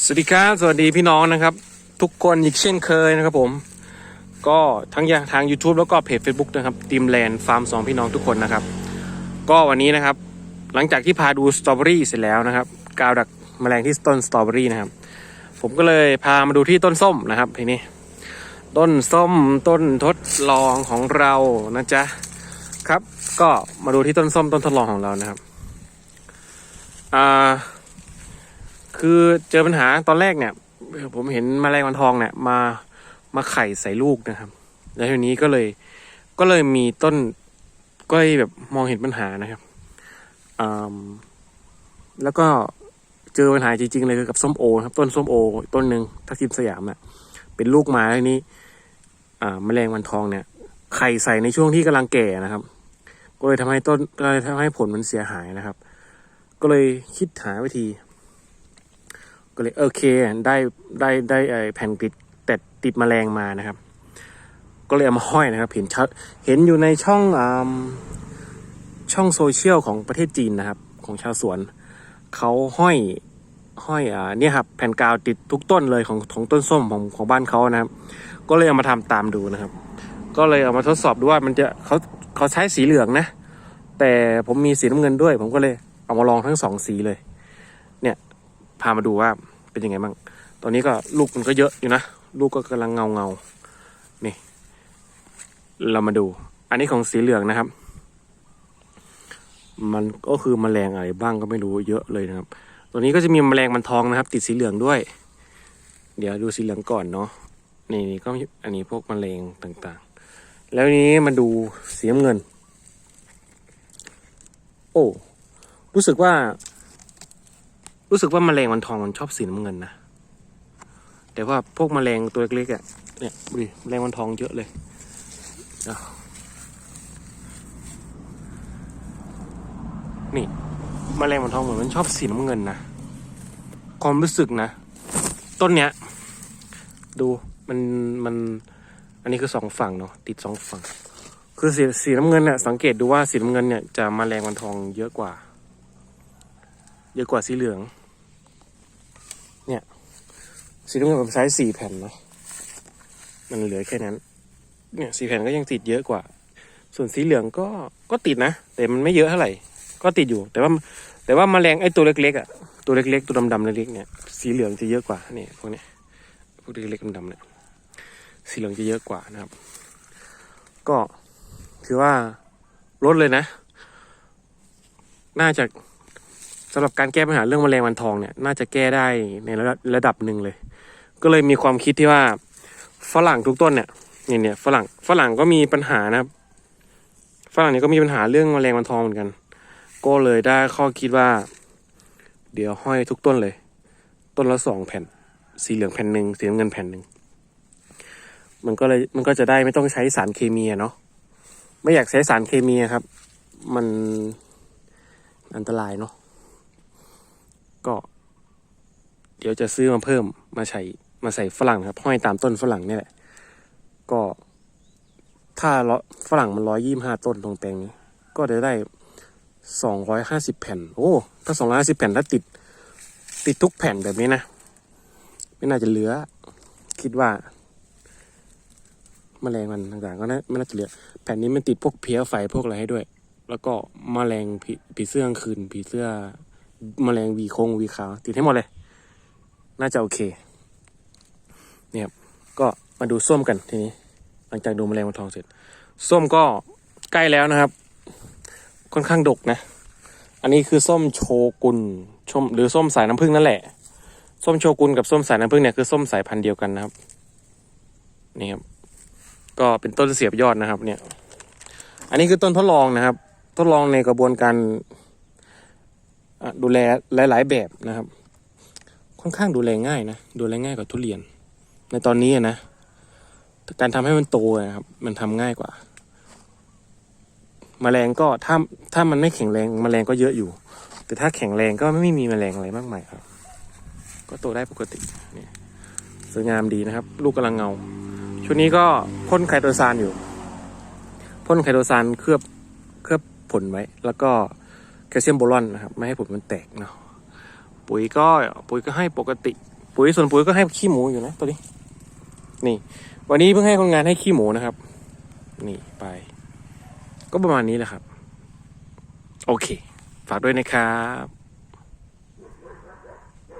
สวัสดีครับสวัสดีพี่น้องนะครับ ทุกคนอีกเช่นเคยนะครับผม ก็ทั้งยทาง YouTube แล้วก็เพจ Facebook นะครับทีมแลนด์ฟาร์มสองพี่น้องทุกคนนะครับ ก็วันนี้นะครับ หลังจากที่พาดูสตรอเบอรี่เสร็จแล้วนะครับกาวดักแมลงที่ต้นสตรอเบอรี่นะครับ ผมก็เลยพามาดูที่ต้นส้มนะครับทีนี้ ต้นส้มต้นทดลองของเรานะจ๊ะครับ ก็มาดูที่ต้นส้มต้นทดลองของเรานะครับอ่า คือเจอปัญหาตอนแรกเนี่ย ผมเห็นแมลงวันทองเนี่ยมามาไข่ใส่ลูกนะครับ แล้วทีนี้ก็เลยก็เลยมีต้นก็เลยแบบมองเห็นปัญหานะครับแล้วก็เจอปัญหาจริงๆเลยคือกับส้มโอครับต้นส้มโอ ต้นหนึ่งทักทิมสยามเน่ะเป็นลูกมาแล้วทีนี้อ่าแมลงวันทองเนี่ยไข่ใส่ในช่วงที่กำลังแก่นะครับ ก็เลยทำให้ต้นก็เลยทำให้ผลมันเสียหายนะครับ ก็เลยคิดหาวิธี ก็เลยโอเคได้ได้ได้ไอแผ่นติดแต่ติดแมลงมานะครับ ก็เลยเอามาห้อยนะครับ เห็นชัดเห็นอยู่ในช่องอช่องโซเชียลของประเทศจีนนะครับ ของชาวสวนเขาห้อยห้อยอ่าเนี่ยครับแผ่นกาวติดทุกต้นเลยของของต้นส้มของของบ้านเขานะครับ ก็เลยเอามาทำตามดูนะครับ ก็เลยเอามาทดสอบดูว่ามันจะเขาเขาใช้สีเหลืองนะ แต่ผมมีสีน้ำเงินด้วย ผมก็เลยเอามาลองทั้งสองสีเลย เนี่ย พามาดูว่าเป็นยังไงบ้าง ตอนนี้ก็ลูกมันก็เยอะอยู่นะ ลูกก็กำลังเงาเงานี่ เรามาดู อันนี้ของสีเหลืองนะครับ มันก็คือแมลงอะไรบ้างก็ไม่รู้เยอะเลยนะครับ ตัวนี้ก็จะมีแมลงมันทองนะครับ ติดสีเหลืองด้วย เดี๋ยวดูสีเหลืองก่อนเนาะ นี่นี่ก็อันนี้พวกแมลงต่างๆ แล้วนี้มาดูสีน้ำเงิน โอ้ รู้สึกว่า รู้สึกว่าแมลงวันทองมันชอบสีน้ำเงินนะแต่ว่าพวกแมลงตัวเล็กๆอะเนี่ยดูดิแมลงวันทองเยอะเลยนี่แมลงวันทองเหมือนมันชอบสีน้ำเงินนะความรู้สึกนะ ต้นเนี้ย ดูมันมัน อันนี้คือสองฝั่งเนาะติดสองฝั่ง คือสีสีน้ำเงินเนี่ยสังเกตดูว่าสีน้ำเงินเนี่ยจะแมลงวันทองเยอะกว่า เยอะกว่าสีเหลือง เนี่ย สีน้ำเงินผมใช้สี่แผ่นเนาะมันเหลือแค่นั้น เนี่ยสีแผ่นก็ยังติดเยอะกว่า ส่วนสีเหลืองก็ก็ติดนะ แต่มันไม่เยอะเท่าไหร่ ก็ติดอยู่ แต่ว่าแต่ว่าแมลงไอ้ตัวเล็กๆอะตัวเล็กๆ ตัวดำๆเล็กๆเนี่ยสีเหลืองจะเยอะกว่าเนี่ยพวกนี้พวกเล็กๆดำๆเนี่ยสีเหลืองจะเยอะกว่านะครับ ก็ถือว่าลดเลยนะ น่าจะ สำหรับการแก้ปัญหาเรื่องแมลงวันทองเนี่ยน่าจะแก้ได้ในระดับระดับหนึ่งเลย ก็เลยมีความคิดที่ว่าฝรั่งทุกต้นเนี่ยเนี่ยเนี่ยฝรั่งฝรั่งก็มีปัญหานะครับฝรั่งเนี่ยก็มีปัญหาเรื่องแมลงวันทองเหมือนกัน ก็เลยได้ข้อคิดว่า เดี๋ยวห้อยทุกต้นเลย ต้นละสองแผ่น สีเหลืองแผ่นหนึ่งสีน้ำเงินแผ่นหนึ่งมันก็เลยมันก็จะได้ไม่ต้องใช้สารเคมีเนาะไม่อยากใช้สารเคมีครับ มันอันตรายเนาะ ก็ เดี๋ยวจะซื้อมาเพิ่มมาใส่มาใส่ฝรั่งครับ ห้อยตามต้นฝรั่งนี่แหละ ก็ ถ้าละฝรั่งมันร้อยยี่ห้าต้นตรงแปลงนี้ ก็จะได้สองร้อยห้าสิบแผ่น โอ้ ถ้าสองร้อยห้าสิบแผ่นถ้าติด ติดทุกแผ่นแบบนี้นะ ไม่น่าจะเหลือ คิดว่าแมลงมันต่างๆก็น่าไม่น่าจะเหลือ แผ่นนี้มันติดพวกเพี้ยไฟพวกอะไรให้ด้วย แล้วก็แมลงผีเสื้อกลางคืนผีเสื้อแมลงวีโคงวีขาวติดให้หมดเลย น่าจะโอเคเนี่ยครับก็มาดูส้มกันทีนี้ หลังจากดูแมลงวันทองเสร็จ ส้มก็ใกล้แล้วนะครับ ค่อนข้างดกนะ อันนี้คือส้มโชกุนชมหรือส้มสายน้ำผึ้งนั่นแหละ ส้มโชกุนกับส้มสายน้ำผึ้งเนี่ยคือส้มสายพันธุ์เดียวกันนะครับนี่ครับก็เป็นต้นเสียบยอดนะครับ เนี่ย อันนี้คือต้นทดลองนะครับ ทดลองในกระบวนการดูแลหลาย ๆ แบบนะครับ ค่อนข้างดูแลง่ายนะ ดูแลง่ายกว่าทุเรียน ในตอนนี้นะ การทำให้มันโตนะครับ มันทำง่ายกว่า แมลงก็ถ้าถ้ามันไม่แข็งแรงแมลงก็เยอะอยู่ แต่ถ้าแข็งแรงก็ไม่มีแมลงอะไรมากมายครับ ก็โตได้ปกตินี่สวยงามดีนะครับ ลูกกำลังเงาช่วงนี้ก็พ่นไคโตซานอยู่พ่นไคโตซานเคลือบเคลือบผลไว้ แล้วก็แคลเซียมโบรอนนะครับ ไม่ให้ผลมันแตกเนาะ ปุ๋ยก็ปุ๋ยก็ให้ปกติ ปุ๋ยส่วนปุ๋ยก็ให้ขี้หมูอยู่นะตัวนี้ นี่ วันนี้เพิ่งให้คนงานให้ขี้หมูนะครับ นี่ไป ก็ประมาณนี้แหละครับ โอเค ฝากด้วยนะครับ